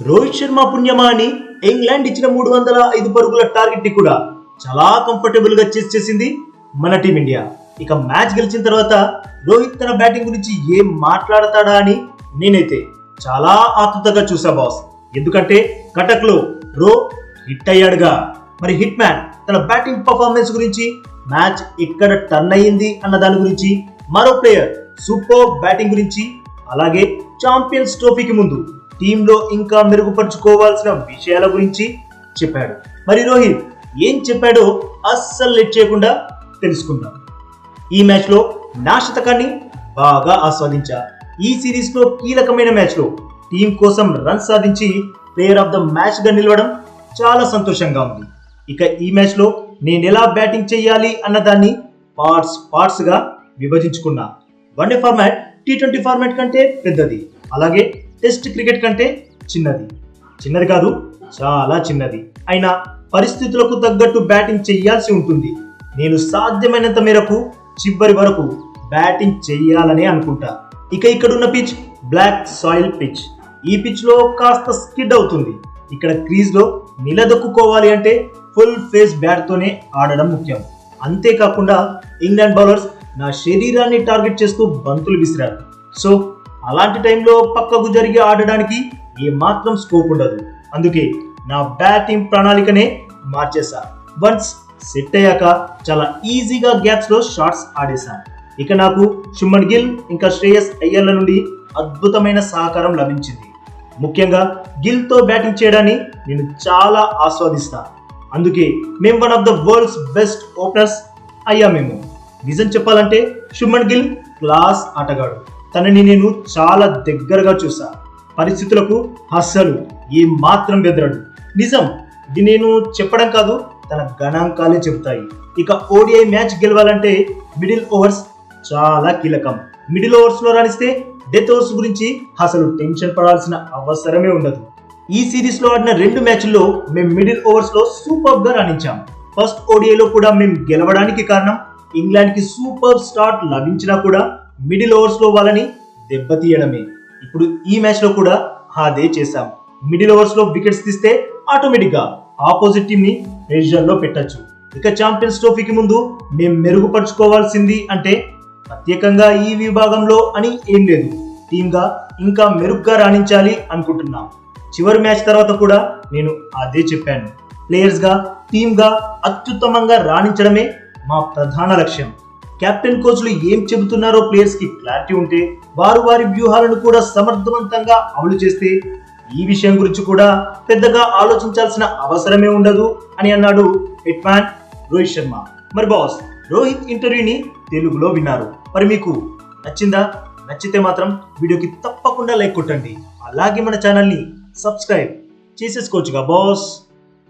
రోహిత్ శర్మ పుణ్యమా అని ఇంగ్లాండ్ ఇచ్చిన మూడు వందల ఐదు పరుగుల టార్గెట్ని కూడా చాలా కంఫర్టబుల్గా చేసి చేసింది మన టీమిండియా ఇక మ్యాచ్ గెలిచిన తర్వాత రోహిత్ తన బ్యాటింగ్ గురించి ఏం మాట్లాడతాడా అని నేనైతే చాలా ఆతృతగా చూసా బాస్ ఎందుకంటే కటక్లో రో హిట్ అయ్యాడుగా. మరి హిట్ మ్యాన్ తన బ్యాటింగ్ పర్ఫార్మెన్స్ గురించి మ్యాచ్ ఎక్కడ టర్న్ అయ్యింది అన్న దాని గురించి మరో ప్లేయర్ సూపర్ బ్యాటింగ్ గురించి అలాగే ఛాంపియన్స్ ట్రోఫీకి ముందు టీంలో ఇంకా మెరుగుపరుచుకోవాల్సిన విషయాల గురించి చెప్పాడు. మరి రోహిత్ ఏం చెప్పాడో అస్సలు లెట్ చేయకుండా తెలుసుకుందాం. ఈ మ్యాచ్లో నా శతకాన్ని బాగా ఆస్వాదించా. ఈ సిరీస్లో కీలకమైన మ్యాచ్లో టీం కోసం రన్ సాధించి ప్లేయర్ ఆఫ్ ద మ్యాచ్గా నిలవడం చాలా సంతోషంగా ఉంది. ఇక ఈ మ్యాచ్లో నేను ఎలా బ్యాటింగ్ చేయాలి అన్న దాన్ని పార్ట్స్ పార్ట్స్గా విభజించుకున్నా. One day format T twenty format కంటే పెద్దది. అలాగే టెస్ట్ క్రికెట్ కంటే చిన్నది. చిన్నది కాదు చాలా చిన్నది. అయినా పరిస్థితులకు తగ్గట్టు బ్యాటింగ్ చేయాల్సి ఉంటుంది. నేను సాధ్యమైనంత మేరకు చివరి వరకు బ్యాటింగ్ చేయాలనే అనుకుంటా. ఇక ఇక్కడున్న పిచ్ బ్లాక్ సాయిల్ పిచ్ ఈ పిచ్లో కాస్త స్కిడ్ అవుతుంది. ఇక్కడ క్రీజ్లో నిలదొక్కుకోవాలి అంటే ఫుల్ ఫేస్ బ్యాట్ తోనే ఆడడం ముఖ్యం. అంతేకాకుండా ఇంగ్లాండ్ బౌలర్స్ నా శరీరాన్ని టార్గెట్ చేస్తూ బంతులు విసిరారు. సో అలాంటి టైంలో పక్కకు జరిగి ఆడడానికి ఏమాత్రం స్కోప్ ఉండదు. అందుకే నా బ్యాటింగ్ ప్రణాళికనే మార్చేశా. వన్స్ సెట్ అయ్యాక చాలా ఈజీగా గ్యాప్స్లో షాట్స్ ఆడేశాను ఇక నాకు శుమన్ గిల్ ఇంకా శ్రేయస్ అయ్యర్ల నుండి అద్భుతమైన సహకారం లభించింది. ముఖ్యంగా గిల్తో బ్యాటింగ్ చేయడాన్ని నేను చాలా ఆస్వాదిస్తా. అందుకే మేము one of the world's best openers అయ్యా మేము నిజం చెప్పాలంటే శుభన్ గిల్ క్లాస్ ఆటగాడు. తనని నేను చాలా దగ్గరగా చూసా పరిస్థితులకు అస్సలు ఏ మాత్రం బెదరడు. నిజం ఇది నేను చెప్పడం కాదు తన గణాంకాలే చెబుతాయి. ఇక ఓడిఐ మ్యాచ్ గెలవాలంటే మిడిల్ ఓవర్స్ చాలా కీలకం. మిడిల్ ఓవర్స్లో రాణిస్తే డెత్ ఓవర్స్ గురించి అసలు టెన్షన్ పడాల్సిన అవసరమే ఉండదు. ఈ సిరీస్లో ఆడిన రెండు మ్యాచ్ల్లో మేము మిడిల్ ఓవర్స్లో సూపర్గా రాణించాం. ఫస్ట్ ఓడిఐలో కూడా మేము గెలవడానికి కారణం ఇంగ్లాండ్కి సూపర్ స్టార్ట్ లభించినా కూడా మిడిల్ ఓవర్స్లో వాళ్ళని దెబ్బతీయడమే. ఇప్పుడు ఈ మ్యాచ్లో కూడా అదే చేశాం. మిడిల్ ఓవర్స్లో వికెట్స్ తీస్తే ఆటోమేటిక్గా ఆపోజిట్ టీమ్ని ప్రెషర్లో పెట్టచ్చు. ఇక ఛాంపియన్స్ ట్రోఫీకి ముందు మేము మెరుగుపరుచుకోవాల్సింది అంటే ప్రత్యేకంగా ఈ విభాగంలో అని ఏం లేదు. టీమ్గా ఇంకా మెరుగ్గా రాణించాలి అనుకుంటున్నాం. చివరి మ్యాచ్ తర్వాత కూడా నేను అదే చెప్పాను. ప్లేయర్స్గా టీమ్గా అత్యుత్తమంగా రాణించడమే మా ప్రధాన లక్ష్యం. కెప్టెన్ కోచ్లు ఏం చెబుతున్నారో ప్లేయర్స్కి క్లారిటీ ఉంటే వారు వారి వ్యూహాలను కూడా సమర్థవంతంగా అమలు చేస్తే ఈ విషయం గురించి కూడా పెద్దగా ఆలోచించాల్సిన అవసరమే ఉండదు అని అన్నాడు హిట్మ్యాన్ రోహిత్ శర్మ. మరి బాస్ రోహిత్ ఇంటర్వ్యూని తెలుగులో విన్నారు. మరి మీకు నచ్చిందా? నచ్చితే మాత్రం వీడియోకి తప్పకుండా లైక్ కొట్టండి. అలాగే మన ఛానల్ని సబ్స్క్రైబ్ చేసేసుకోవచ్చుగా బాస్.